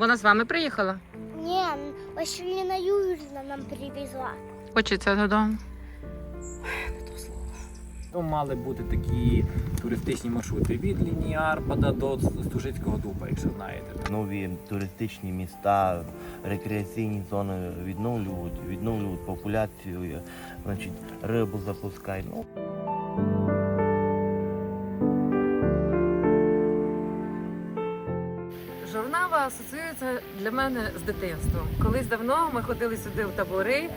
Вона з вами приїхала? Не, Василина Юрьевна нам привезла. Хочеться додому. То мали бути такі туристичні маршрути від лінії Арпада до Стужицького дуба, якщо знаєте. нові туристичні міста, рекреаційні зони відновлюють, відновлюють популяцію, значить, рибу запускають. Асоціюється для мене з дитинством. Колись давно ми ходили сюди в табори,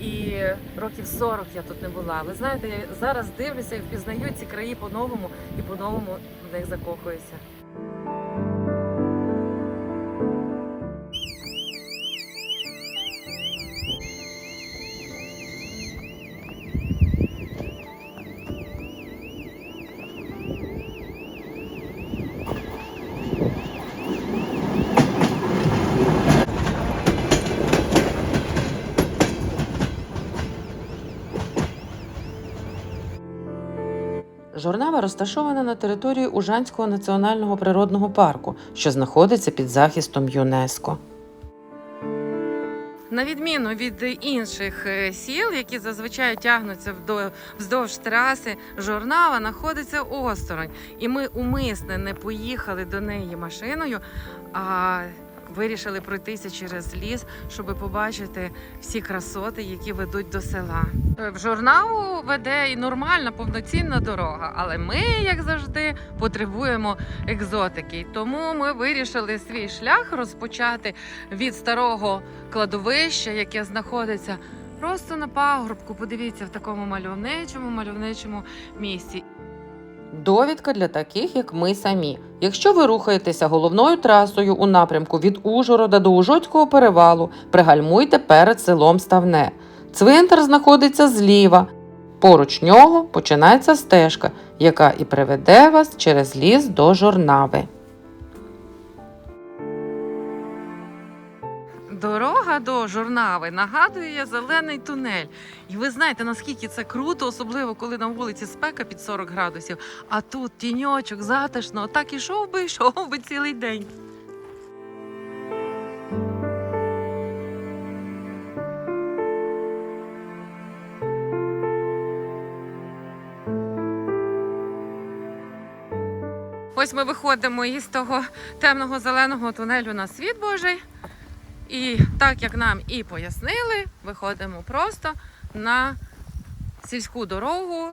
і років 40 я тут не була. Ви знаєте, я зараз дивлюся і впізнаю ці краї по-новому і по-новому в них закохуюся. Жорнава розташована на території Ужанського національного природного парку, що знаходиться під захистом ЮНЕСКО. На відміну від інших е, сіл, які зазвичай тягнуться вздовж траси, журнава знаходиться осторонь. І ми умисне не поїхали до неї машиною, а вирішили пройтися через ліс, щоб побачити всі красоти, які ведуть до села. В журналу веде і нормальна повноцінна дорога, але ми, як завжди, потребуємо екзотики. Тому ми вирішили свій шлях розпочати від старого кладовища, яке знаходиться просто на пагорбку. Подивіться в такому мальовничому, мальовничому місці. Довідка для таких, як ми самі. Якщо ви рухаєтеся головною трасою у напрямку від Ужгорода до Ужоцького перевалу, пригальмуйте перед селом Ставне. Цвинтар знаходиться зліва. Поруч нього починається стежка, яка і приведе вас через ліс до жорнави. Дорога до журнави нагадує зелений тунель. І ви знаєте, наскільки це круто, особливо коли на вулиці спека під 40 градусів. А тут тіньочок, затишно, так ішов би, йшов би цілий день. Ось ми виходимо із того темного зеленого тунелю на світ Божий. І так як нам і пояснили, виходимо просто на сільську дорогу.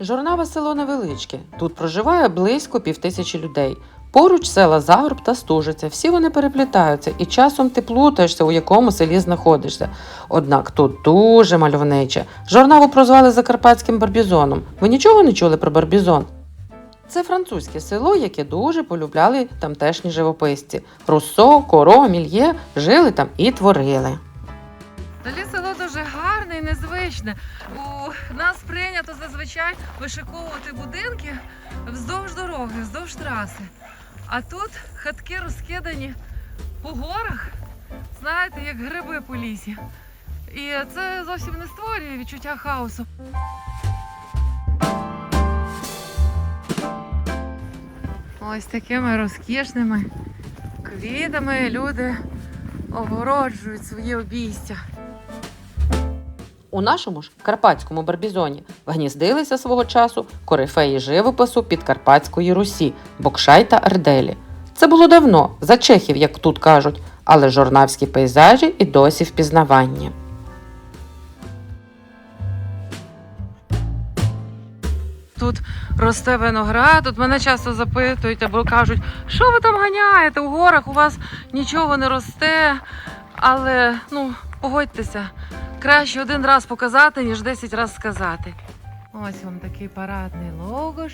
Жорнава село невеличке. Тут проживає близько півтисячі людей. Поруч села Загорб та Стужиця. Всі вони переплітаються, і часом ти плутаєшся, у якому селі знаходишся. Однак тут дуже мальовниче. Жорнаву прозвали Закарпатським барбізоном. Ви нічого не чули про барбізон? Це французьке село, яке дуже полюбляли тамтешні живописці. Руссо, Коро, Мільє жили там і творили. Взагалі село дуже гарне і незвичне. У нас прийнято зазвичай вишиковувати будинки вздовж дороги, вздовж траси. А тут хатки розкидані по горах, знаєте, як гриби по лісі. І це зовсім не створює відчуття хаосу. Ось такими розкішними квітами люди огороджують свої обійстя. У нашому ж карпатському барбізоні гніздилися свого часу корифеї живопису Підкарпатської Русі, Бокшай та Арделі. Це було давно, за чехів, як тут кажуть, але жорнавські пейзажі і досі впізнаванні. Тут росте виноград. Тут мене часто запитують або кажуть, що ви там ганяєте? У горах у вас нічого не росте. Але ну, погодьтеся, краще один раз показати, ніж 10 разів сказати. Ось вам такий парадний логош.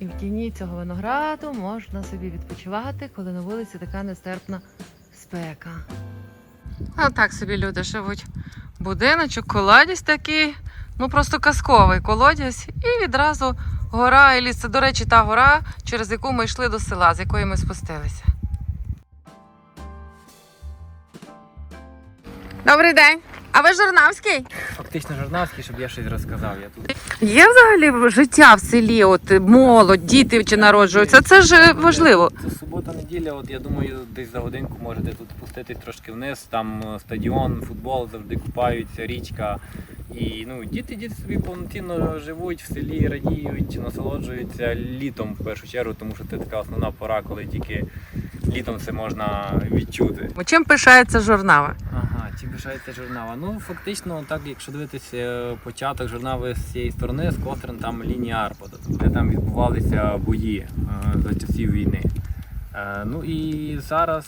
І в тіні цього винограду можна собі відпочивати, коли на вулиці така нестерпна спека. А так собі люди живуть. Будиночок, колодязь такий, ну просто казковий колодязь, і відразу гора і ліс. Це, до речі, та гора, через яку ми йшли до села, з якої ми спустилися. Добрий день! А ви Жорнавський? Фактично журналістський, щоб я щось розказав. Я тут Є взагалі життя в селі, от молодь, діти чи народжуються. Це ж е, важливо. Це субота-неділя, от я думаю, десь за годинку можете тут спуститись трошки вниз. Там е, стадіон, футбол завжди купаються, річка. І ну, діти, діти собі повноцінно живуть в селі, радіють, насолоджуються літом в першу чергу, тому що це така основна пора, коли тільки літом все можна відчути. Чим пишається журнава? Чи пишається журнала? Ну, фактично, так, якщо дивитися е, початок журнали з цієї сторони, з Кострин, там лінія Арпада, де там відбувалися бої е, за часів війни. Е, ну і зараз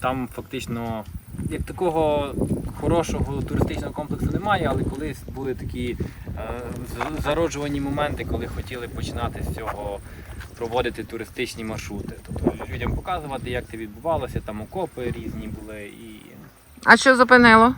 там фактично як такого хорошого туристичного комплексу немає, але колись були такі зароджувані моменти, коли хотіли починати з цього проводити туристичні маршрути. Тобто людям показувати, як це відбувалося, там окопи різні були і. А що зупинило?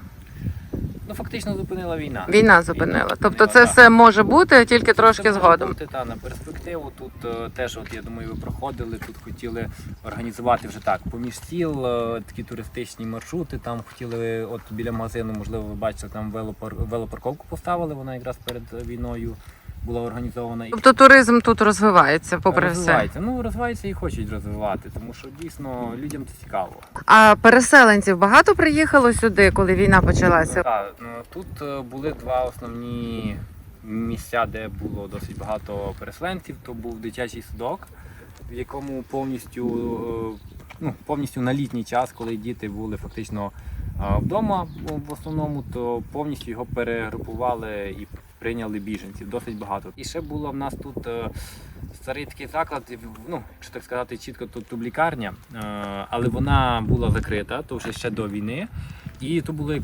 Ну, фактично зупинила війна. Війна зупинила. Тобто це так. все може бути тільки трошки Це може згодом. Бути, та, на перспективу тут е, теж, от, я думаю, ви проходили, тут хотіли організувати вже так, поміж сіл, е, такі туристичні маршрути, там хотіли, от біля магазину, можливо, ви бачите, там велопар... велопарковку поставили, вона якраз перед війною була організована. Тобто туризм тут розвивається, попри все. Ну, розвивається і хочуть розвивати, тому що дійсно людям це цікаво. А переселенців багато приїхало сюди, коли війна почалася. Так, ну, тут е, були два основні місця, де було досить багато переселенців. То був дитячий садок, в якому повністю, е, ну, повністю на літній час, коли діти були фактично е, вдома в основному, то повністю його перегрупували і прийняли біженців. Досить багато. І ще була в нас тут. е, Старий такий заклад, ну, якщо так сказати, чітко, то тублікарня, е, але вона була закрита, то вже ще до війни. І то було як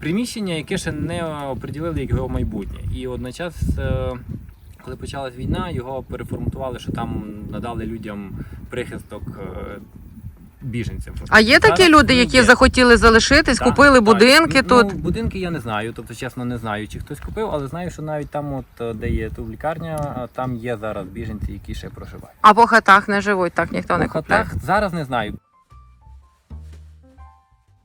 приміщення, яке ще не оприділили як його майбутнє. І одночас, е, коли почалась війна, його переформатували, що там надали людям прихисток біженцям. А є такі Зараз люди, які є. захотіли залишитись, Так, купили так. будинки ну, тут. Будинки я не знаю, тобто чесно не знаю, чи хтось купив, але знаю, що навіть там, от е, де є тублікарня, е, там є зараз біженці, які ще проживають. А по хатах не живуть, так ніхто не По купляє. хатах зараз не знаю.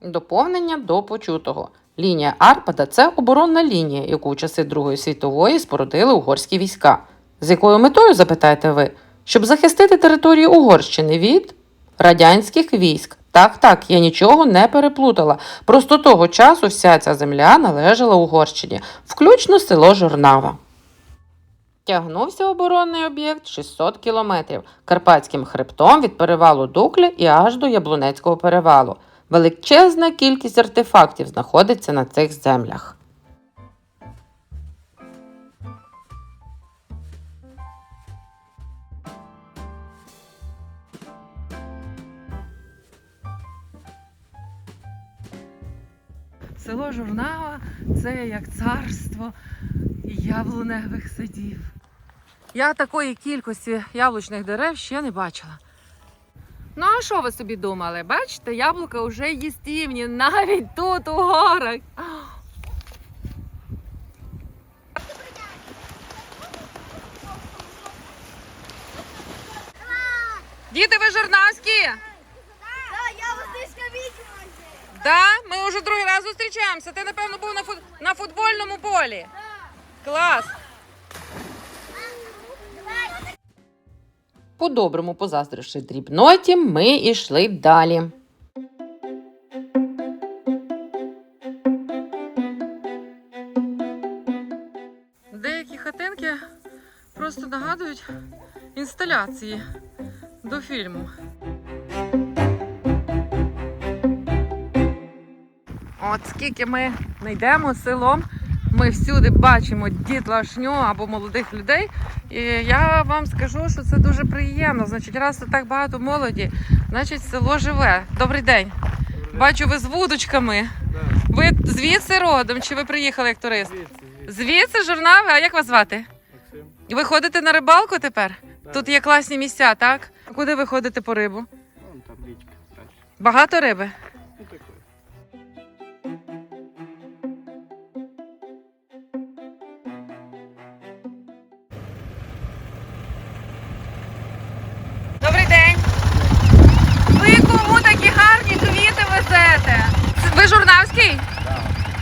Доповнення до почутого. Лінія Арпада це оборонна лінія, яку у часи Другої світової спорудили угорські війська. З якою метою, запитаєте ви? Щоб захистити територію Угорщини від радянських військ. Так, так, я нічого не переплутала. Просто того часу вся ця земля належала Угорщині, включно село Жорнава. Тягнувся оборонний об'єкт 600 кілометрів Карпатським хребтом від перевалу Дукля і аж до Яблунецького перевалу. Величезна кількість артефактів знаходиться на цих землях. Село Журнава це як царство яблуневих садів. Я такої кількості яблучних дерев ще не бачила. Ну, а що ви собі думали? Бачите, яблука вже їстівні навіть тут у горах. Діти, ви журнавські? Да, я лисичка відьма. Да, ми вже другий раз зустрічаємося. Ти, напевно, був на, фут... на футбольному полі. Клас. По-доброму позаздривши дрібноті, ми йшли далі. Деякі хатинки просто нагадують інсталяції до фільму. От скільки ми не йдемо селом, ми всюди бачимо дітлашню або молодих людей. І я вам скажу, що це дуже приємно. Значить, раз тут так багато молоді, значить село живе. Добрий день. Бачу, ви з вудочками. Ви звідси родом чи ви приїхали як турист? Звідси журнал, а як вас звати? Максим. Ви ходите на рибалку тепер? Тут є класні місця, так? Куди ви ходите по рибу? там річка. Багато риби?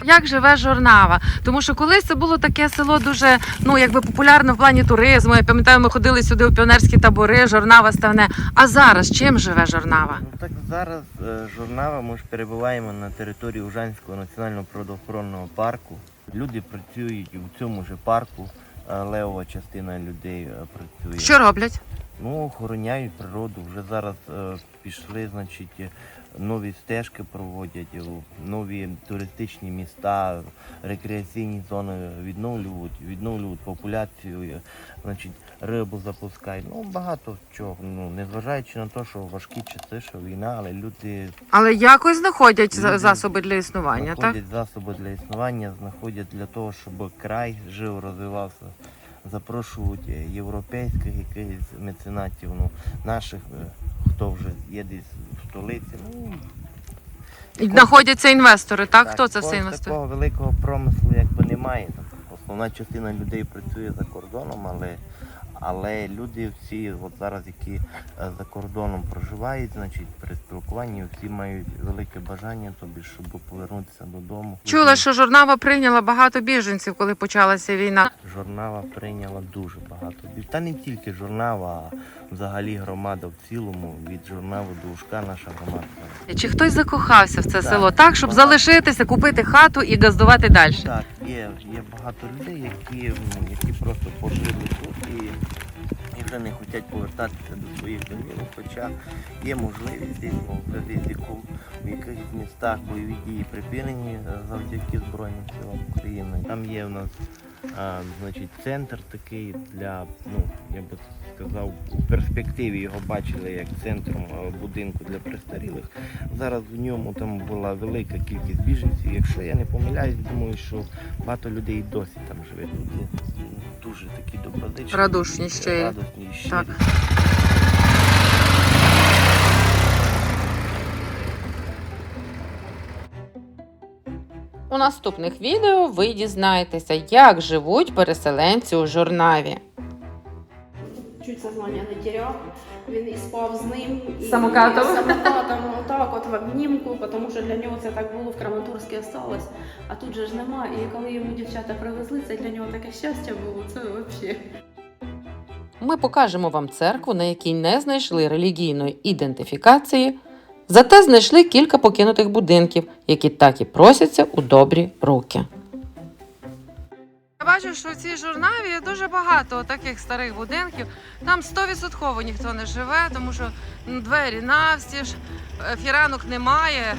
Як живе Жорнава. Тому що колись це було таке село дуже ну якби популярне в плані туризму. Я пам'ятаю, ми ходили сюди у піонерські табори, Жорнава ставне. А зараз чим живе Жорнава? Ну так зараз е, журнава ми ж перебуваємо на території Ужанського національного природоохоронного парку. Люди працюють у цьому ж парку. е, Левова частина людей е, працює. Що роблять? Ну, охороняють природу. Вже зараз е, пішли, значить, нові стежки проводять, е, нові туристичні міста, рекреаційні зони відновлюють, відновлюють популяцію, е, значить, рибу запускають. Ну, багато чого. Ну, незважаючи на те, що важкі часи, що війна, але люди Але якось знаходять за- Люди засоби для існування, так? знаходять засоби для існування, знаходять для того, щоб край жив, розвивався. Запрошують е, європейських якихось меценатів, ну, наших, е, хто вже є десь столиці. Ну, І знаходяться інвестори, так? Хто це все інвестує? Такого великого промислу якби немає. Основна частина людей працює за кордоном, але, але люди всі, от зараз, які е, за кордоном проживають, значить, при спілкуванні всі мають велике бажання, тобі, щоб повернутися додому. Чула, що Жорнава прийняла багато біженців, коли почалася війна. Журнава прийняла дуже багато. Та не тільки журнава, а взагалі громада в цілому. Від журналу до ушка наша громада. Чи хтось закохався в це Так, й так, щоб багато. залишитися, купити хату і газдувати далі? Так, є, є багато людей, які, які просто пожили тут і, і не хочуть повертатися до своїх домівок, хоча є можливість ну, в якихось містах бойові дії припинені завдяки Збройним силам України. Там є в нас а, значить, центр такий для, ну, я би сказав, у перспективі його бачили як центром будинку для престарілих. Зараз в ньому там була велика кількість біженців. Якщо я не помиляюсь, думаю, що багато людей досі там живе. Дуже такі добродичні. Радушні, щирі. Радісні, щирі. Так. У наступних відео ви дізнаєтеся, як живуть переселенці у журнаві. Чуть сознання не теряв. Він і спав з ним. І Самокатом? Самокатом, отак, от в обнімку, тому що для нього це так було в Краматорській осталось, а тут же ж нема. І коли йому дівчата привезли, це для нього таке щастя було. Це взагалі. Ми покажемо вам церкву, на якій не знайшли релігійної ідентифікації, зате знайшли кілька покинутих будинків, які так і просяться у добрі руки. Я бачу, що в цій журнаві є дуже багато таких старих будинків. Там 100% ніхто не живе, тому що ну, двері навстіж, е, фіранок немає.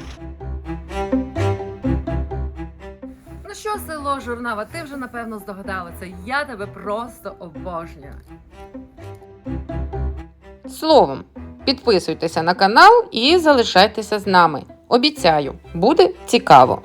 Ну що, село Журнава, ти вже напевно здогадалася. Я тебе просто обожнюю. Словом, підписуйтеся на канал і залишайтеся з нами. Обіцяю, буде цікаво.